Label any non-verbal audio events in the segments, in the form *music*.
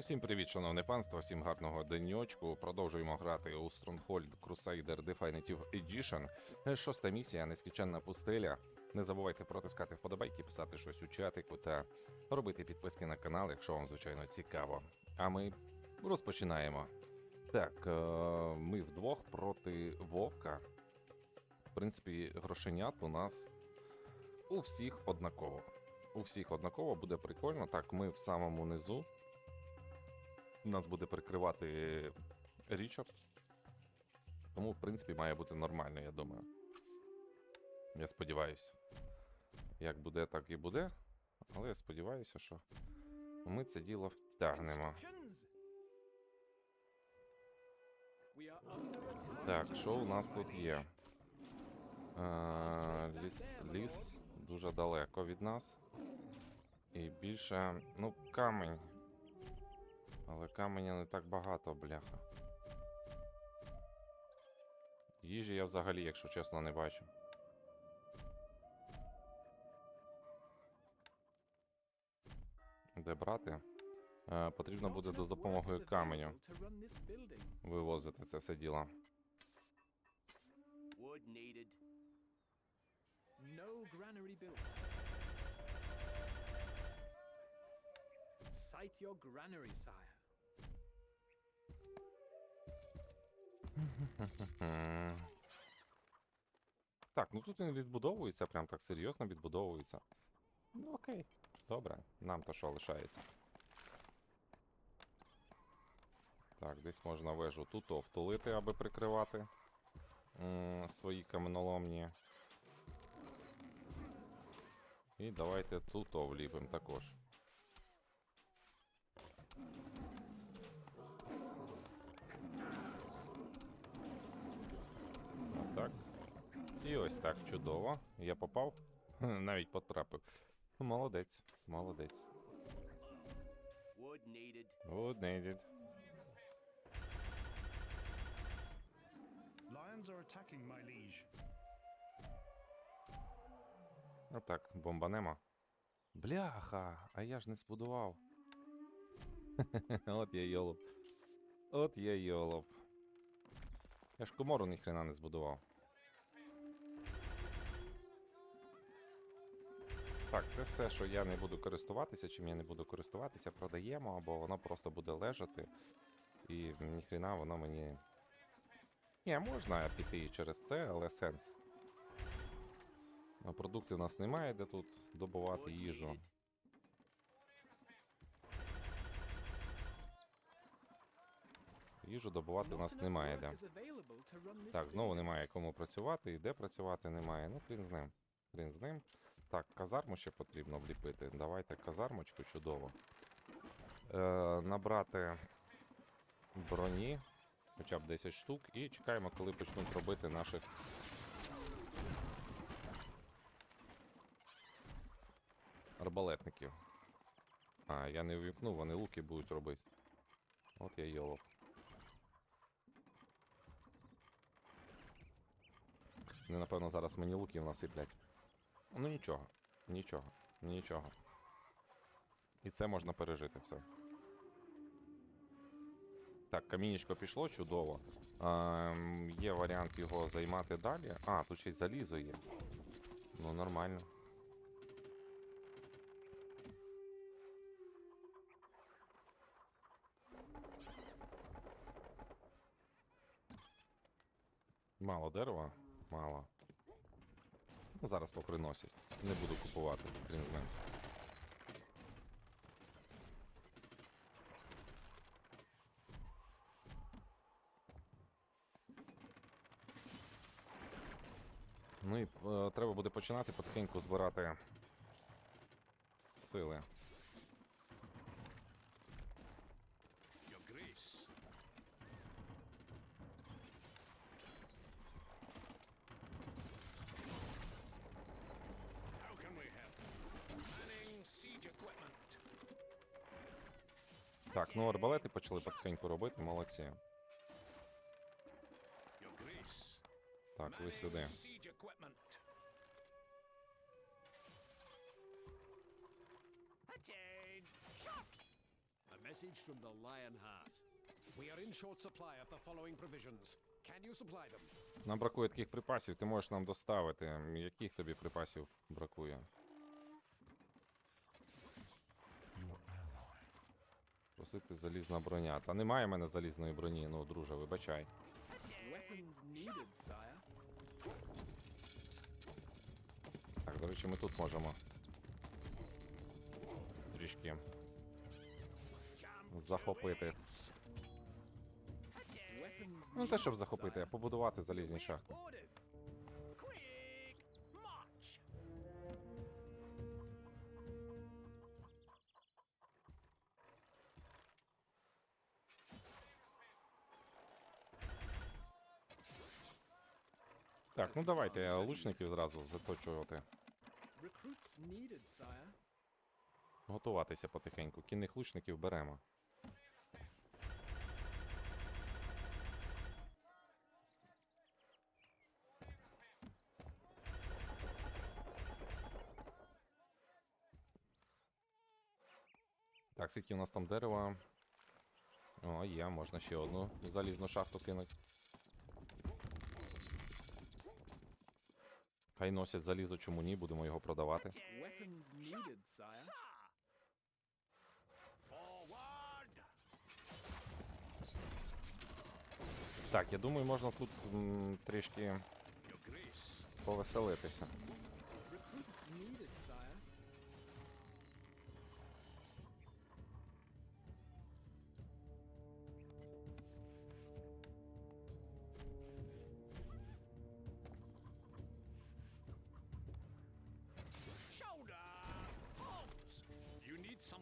Усім привіт, шановне панство, всім гарного деньочку. Продовжуємо грати у Stronghold Crusader Definitive Edition. Е, Шоста місія, нескінченна пустеля. Не забувайте протискати вподобайки, писати щось у чатику та робити підписки на канал, якщо вам, звичайно, цікаво. А ми розпочинаємо. Так, е, ми вдвох проти Вовка. В принципі, грошенят у нас у всіх однаково. У всіх однаково буде прикольно. Так, ми в самому низу. Нас буде прикривати Річард. Тому, в принципі, має бути нормально, я думаю. Я сподіваюся. Як буде, так і буде. Але я сподіваюся, що ми це діло втягнемо. Так, що у нас тут є? Е, ліс, ліс дуже далеко від нас. І більше. Ну, камень. Але каменя не так багато, бляха. Їжі я взагалі, якщо чесно, не бачу. Де брати? Е, потрібно буде до допомоги каменю вивозити це все діло. No granary built. Cite your granary, sire. Так, ну тут він відбудовується, прям так серйозно відбудовується. Ну окей, добре, нам то що лишається. Так, десь можна вежу тут втулити, аби прикривати свої каменоломні. І давайте тут вліпимо також. Так. І ось так, чудово. Я попав. *laughs* Навіть потрапив. Молодець, молодець. Wood needed. Good needed. Lions are attacking, my liege. Отак, бомбанемо. Бляха, а я ж не збудував. *laughs* От я йолоп. От я йолоп. Я ж комору ніхрена не збудував. Так, це все, що я не буду користуватися, чим я не буду користуватися, продаємо, або воно просто буде лежати. І ніхрена воно мені. Ні, можна піти через це, але сенс. А продуктів у нас немає, де тут добувати їжу. Їжу добувати у нас немає де. Так, знову немає кому працювати, і де працювати немає. Ну, хрін з ним. Хрін з ним. Так, казарму ще потрібно вліпити. Давайте казармочку, чудово. Е, набрати броні, хоча б 10 штук, і чекаємо, коли почнуть робити наших. Арбалетників. А, я не увімкнув, вони луки будуть робити. От я йолоп. Вони, напевно, зараз мені луків насиплять. Ну нічого, нічого, нічого. І це можна пережити все. Так, камінечко пішло чудово. Ем, є варіант його займати далі. А, тут й залізо є. Ну, нормально. Мало дерева? Мало. Ну, зараз поприносять. Не буду купувати, крім з ним. Ну і е, треба буде починати потихеньку збирати сили. Так, ну арбалети почали потихеньку робити, молодці. Так, ви сюди. A message from the Lionheart. We are in short supply of the following provisions. Can you supply them? Нам бракує таких припасів, ти можеш нам доставити. Яких тобі припасів бракує? Просити залізна броня. Та немає в мене залізної броні, ну, друже, вибачай. Так, до речі, ми тут можемо. Трішки захопити. Ну, те, щоб захопити, а побудувати залізні шахти. Так, ну давайте лучників зразу заточувати. Готуватися потихеньку. Кінних лучників беремо. Так, скільки у нас там дерева? О, є, можна ще одну залізну шахту кинути. Хай носять залізо, чому ні, будемо його продавати. Так, я думаю, можна тут м, трішки повеселитися.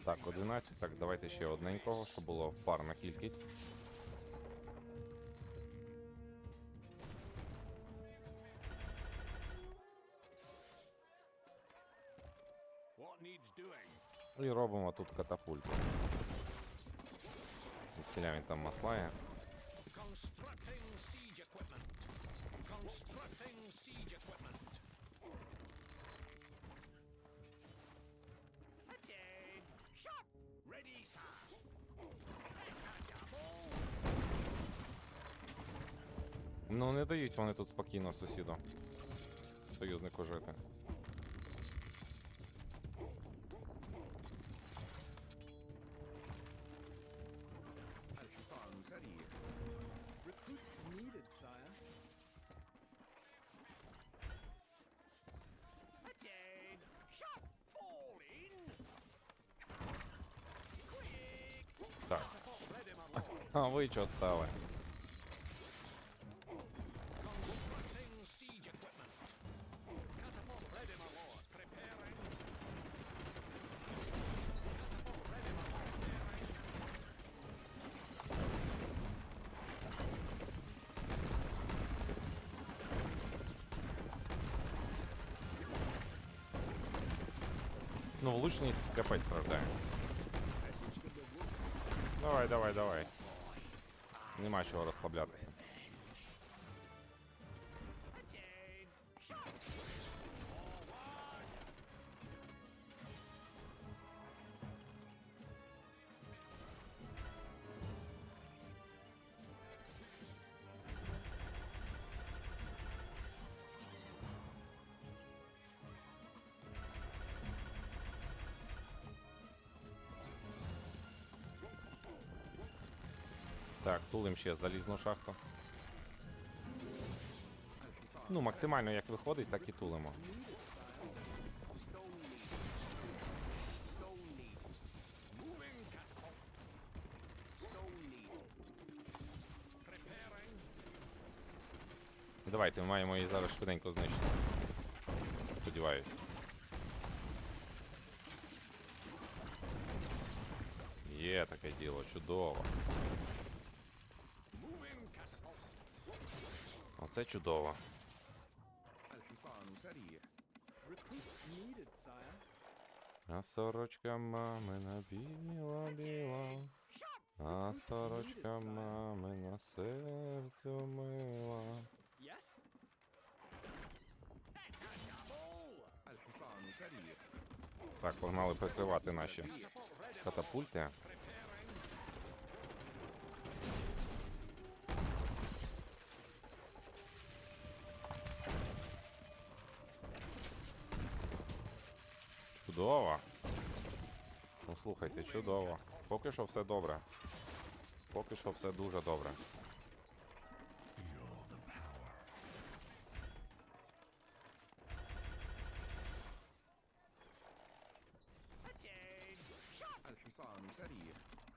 Так, 11. Так, давайте ще одненького, щоб було парна кількість. What needs doing? І робимо тут катапульту. Відхиля він там маслає. Constructing siege equipment. Constructing siege equipment. Ну, не дають вони тут спокійно сусіду. Союзнику жити. Recruits needed, sire. Attain. Shot. Fall in. Quick. Так. Ready, my lord. А ви чого стали? Ну, с КП страждаю. Давай, давай, давай. Нема чого розслаблятися. Так, тулим ще залізну шахту. Ну, максимально як виходить, так і тулимо. Давайте, ми маємо її зараз швиденько знищити. Сподіваюсь. Є таке діло, чудово. Оце чудово. А сорочка мамина біла біла, а сорочка мамина серцю мила. Так, погнали прикривати наші катапульти. Чудово. Ну слухайте, чудово. Поки що все добре. Поки що все дуже добре.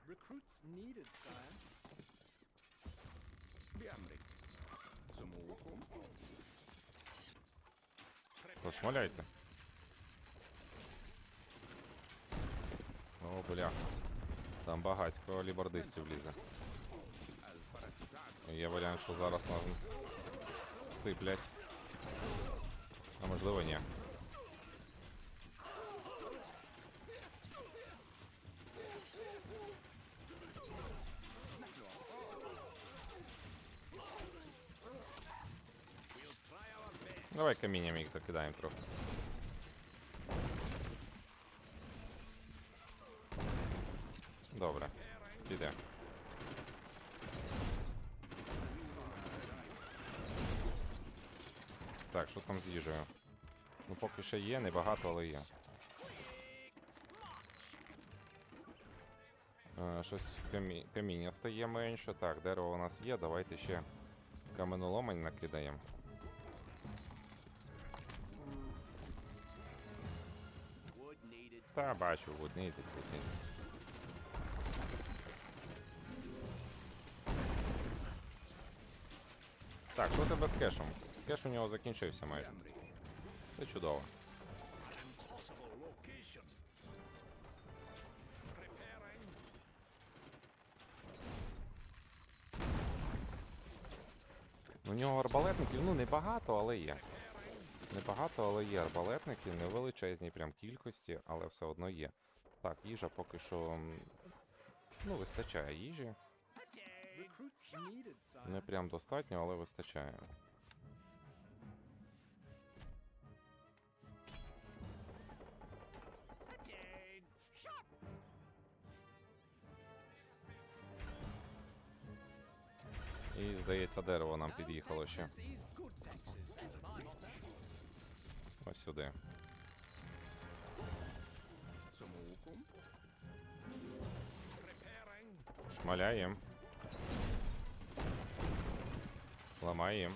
Recruits needed, sire. Б'ямрик. Замовком. Пошмаляйте. О, бля. Там багатько лібардистів лізе. Є варіант, що зараз нас блядь. А можливо ні. Давай камінням їх закидаємо трохи. Їжею? Ну, поки що є, небагато, але є. Е, щось камі... каміння стає менше. Так, дерево у нас є. Давайте ще каменоломень накидаємо. Та бачу, вуднити, вуднити. Так, що тебе з кешем? Кеш у нього закінчився майже. Це чудово. Ну, у нього арбалетників ну небагато, але є. Небагато, але є арбалетники, невеличезні прям кількості, але все одно є. Так, їжа поки що ну, вистачає їжі. Не прям достатньо, але вистачає. І, здається, дерево нам під'їхало ще. Ось сюди. Шмаляємо. Ламаємо.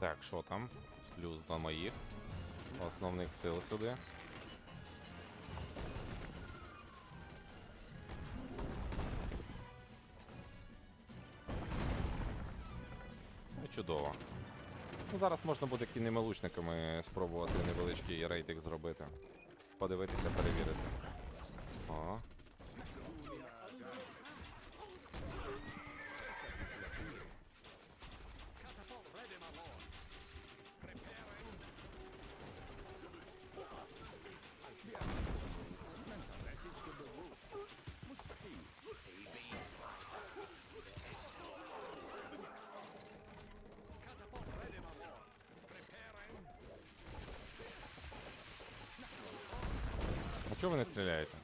Так, що там? Плюс до моїх основних сил сюди. Ну, Чудово. Ну, зараз можна буде кінними лучниками спробувати невеличкий рейтинг зробити. Подивитися, перевірити. О, чого ви не стріляєте?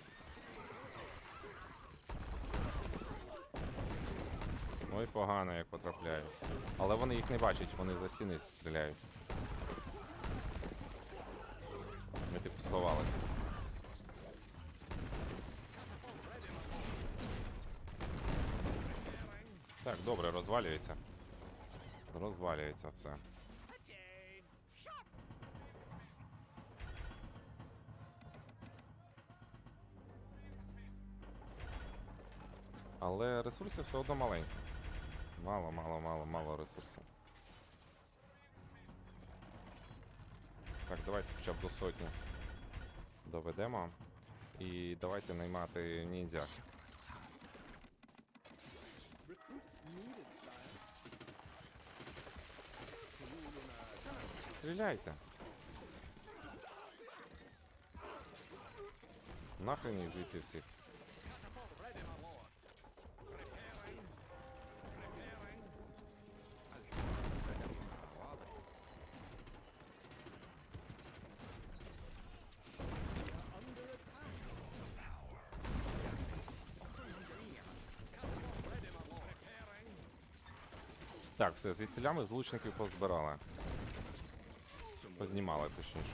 Ой, погано, як потрапляють. Але вони їх не бачать, вони за стіни стріляють. Ми типу сховалися. Так, добре, розвалюється. Розвалюється все. Але ресурсів все одно маленько. Мало, мало, мало, мало ресурсів. Так, давайте хоча б до сотні доведемо. І давайте наймати ніндзя. Стріляйте. Нахрен їх звідти всіх. Все, звідтіля ми злучників позбирали. Познімали, точніше.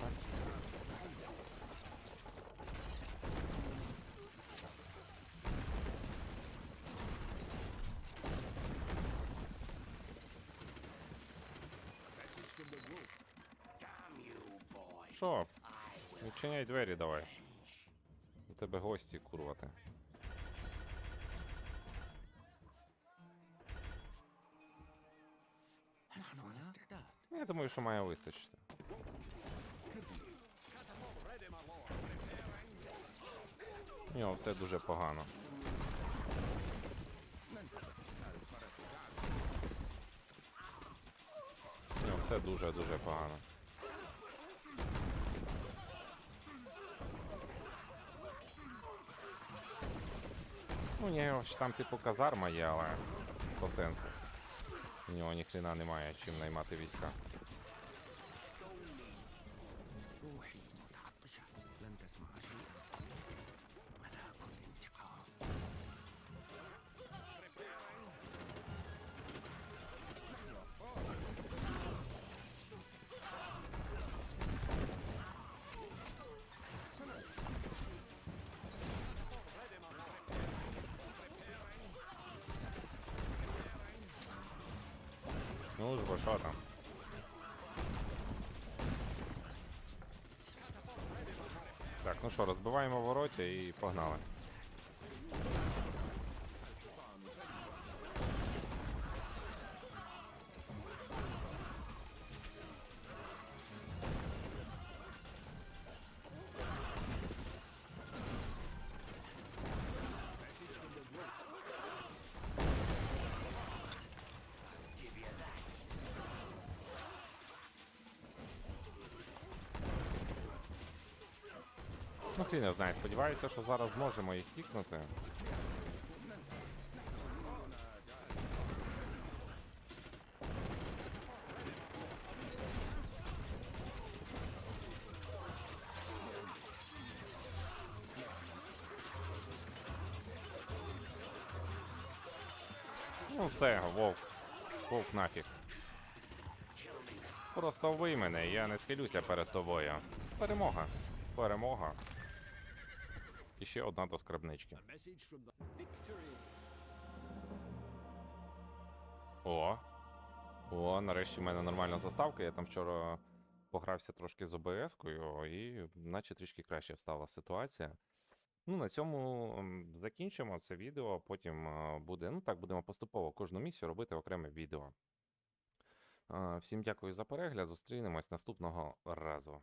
Що? Відчиняй двері давай. У тебе гості курвати. Думаю, що має вистачити. У нього все дуже погано. У все дуже-дуже погано. Ну, у нього ж там типу казарма є, але по сенсу. У нього ніхрена немає чим наймати війська. Що там? Так, ну що, розбиваємо вороття і погнали. Ну, хрін не знає, сподіваюся, що зараз зможемо їх кікнути. Ну все, вовк. Вовк нафіг. Просто вбий мене, я не схилюся перед тобою. Перемога. Перемога. І ще одна до Victory. О. О, нарешті в мене нормальна заставка. Я там вчора погрався трошки з ОБС-кою, і наче трішки краще встала ситуація. Ну, на цьому закінчимо це відео. Потім е, буде, ну так, будемо поступово кожну місію робити окреме відео. Е, Всім дякую за перегляд. Зустрінемось наступного разу.